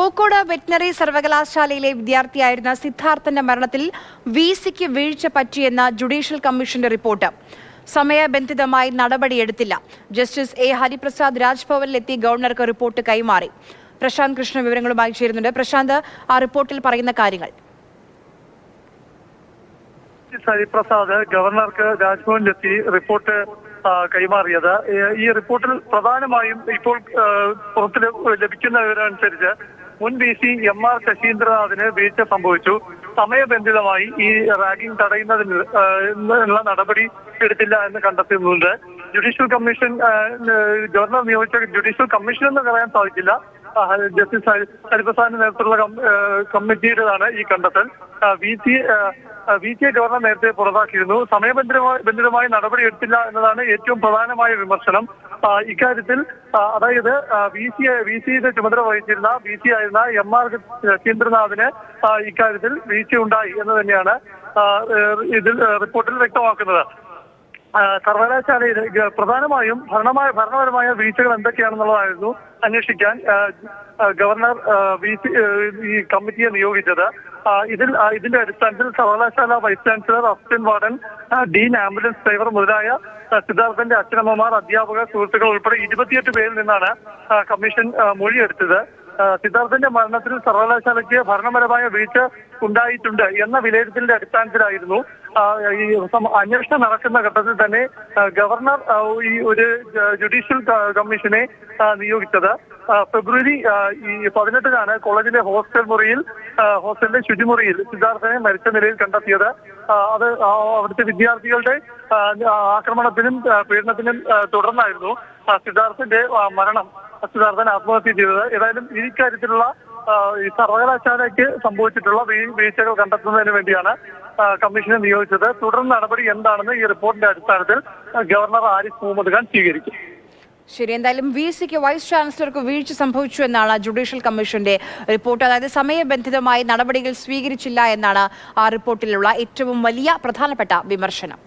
Pookode veterinary സർവകലാശാലയിലെ വിദ്യാർത്ഥിയായിരുന്ന സിദ്ധാർത്ഥന്റെ മരണത്തിൽ V സിക്ക് വീഴ്ച പറ്റിയെന്ന ജുഡീഷ്യൽ കമ്മീഷന്റെ റിപ്പോർട്ട്. സമയബന്ധിതമായി നടപടിയെടുത്തില്ല. ജസ്റ്റിസ് എ ഹരിപ്രസാദ് രാജ്ഭവനിലെത്തി ഗവർണർക്ക് റിപ്പോർട്ട് കൈമാറി. പ്രശാന്ത് കൃഷ്ണ വിവരങ്ങളുമായി ചേരുന്നുണ്ട്. പ്രശാന്ത് ആ റിപ്പോർട്ടിൽ പറയുന്ന കാര്യങ്ങൾ. ഹരിപ്രസാദ് ഗവർണർക്ക് രാജ്ഭവനിലെത്തി റിപ്പോർട്ട് കൈമാറിയത്. ഈ റിപ്പോർട്ടിൽ പ്രധാനമായും ഇപ്പോൾ പുറത്ത് ലഭിക്കുന്ന വിവരമനുസരിച്ച് മുൻ വി സി എം ആർ ശശീന്ദ്രനാഥിന് വീഴ്ച സംഭവിച്ചു. സമയബന്ധിതമായി ഈ റാഗിംഗ് തടയുന്നതിന് ആ, ഉള്ള നടപടി എടുത്തില്ല എന്ന് കണ്ടെത്തുന്നുണ്ട്. ജുഡീഷ്യൽ കമ്മീഷൻ ഗവർണർ നിയോഗിച്ച ജുഡീഷ്യൽ കമ്മീഷൻ എന്ന് പറയാൻ സാധിക്കില്ല. ജസ്റ്റിസ് ഹരി- ഹരിപ്രസാദിന്റെ നേതൃത്വത്തിലുള്ള കം- കമ്മിറ്റിയുടേതാണ് ഈ കണ്ടെത്തൽ. V C V C governor നേരത്തെ പുറത്താക്കിയിരുന്നു. സമയബന്ധിതമായി ബന്ധിതമായി നടപടി എടുത്തില്ല എന്നതാണ് ഏറ്റവും പ്രധാനമായ വിമർശനം. ഇക്കാര്യത്തിൽ അതായത് വി സി വി സിയുടെ ചുമതല വഹിച്ചിരുന്ന വി സി ആയിരുന്ന എം ആർ ശശീന്ദ്രനാഥിന് ഇക്കാര്യത്തിൽ വീഴ്ച ഉണ്ടായി എന്ന് തന്നെയാണ് ഇതിൽ റിപ്പോർട്ടിൽ വ്യക്തമാക്കുന്നത്. സർവകലാശാലയിൽ പ്രധാനമായും ഭരണമായ ഭരണപരമായ വീഴ്ചകൾ എന്തൊക്കെയാണെന്നുള്ളതായിരുന്നു അന്വേഷിക്കാൻ ഗവർണർ വി ഈ കമ്മിറ്റിയെ നിയോഗിച്ചത്. ഇതിൽ ഇതിന്റെ അടിസ്ഥാനത്തിൽ സർവകലാശാല vice chancellor assistant warden dean ambulance driver മുതലായ സിദ്ധാർത്ഥന്റെ അച്ഛനമ്മമാർ അധ്യാപക സുഹൃത്തുക്കൾ ഉൾപ്പെടെ ഇരുപത്തിയെട്ട് പേരിൽ നിന്നാണ് കമ്മീഷൻ മൊഴിയെടുത്തത്. സിദ്ധാർത്ഥന്റെ മരണത്തിൽ സർവകലാശാലയ്ക്ക് ഭരണപരമായ വീഴ്ച ഉണ്ടായിട്ടുണ്ട് എന്ന വിലയിരുത്തലിന്റെ അടിസ്ഥാനത്തിലായിരുന്നു ഈ അന്വേഷണം നടക്കുന്ന ഘട്ടത്തിൽ തന്നെ ഗവർണർ ഈ ഒരു ജുഡീഷ്യൽ കമ്മീഷനെ നിയോഗിച്ചത്. ഫെബ്രുവരി ഈ പതിനെട്ടിനാണ് കോളേജിലെ ഹോസ്റ്റൽ മുറിയിൽ ഹോസ്റ്റലിന്റെ ശുചിമുറിയിൽ സിദ്ധാർത്ഥനെ മരിച്ച നിലയിൽ കണ്ടെത്തിയത്. അത് അവിടുത്തെ വിദ്യാർത്ഥികളുടെ ആക്രമണത്തിനും പീഡനത്തിനും തുടർന്നായിരുന്നു സിദ്ധാർത്ഥന്റെ മരണം സിദ്ധാർത്ഥൻ ആത്മഹത്യ ചെയ്തത്. ഏതായാലും കാര്യത്തിലുള്ള ഈ സർവകലാശാലയ്ക്ക് സംഭവിച്ചിട്ടുള്ള വീഴ്ചകൾ കണ്ടെത്തുന്നതിന് വേണ്ടിയാണ് കമ്മീഷനെ നിയോഗിച്ചത്. തുടർ നടപടി എന്താണെന്ന് ഈ റിപ്പോർട്ടിന്റെ അടിസ്ഥാനത്തിൽ ഗവർണർ ആരിഫ് മുഹമ്മദ് ഖാൻ സ്വീകരിക്കും. ശരി എന്തായാലും വി സിക്ക് വൈസ് ചാൻസലർക്ക് വീഴ്ച സംഭവിച്ചു എന്നാണ് ജുഡീഷ്യൽ കമ്മീഷന്റെ റിപ്പോർട്ട്. അതായത് സമയബന്ധിതമായി നടപടികൾ സ്വീകരിച്ചില്ല എന്നാണ് ആ റിപ്പോർട്ടിലുള്ള ഏറ്റവും വലിയ പ്രധാനപ്പെട്ട വിമർശനം.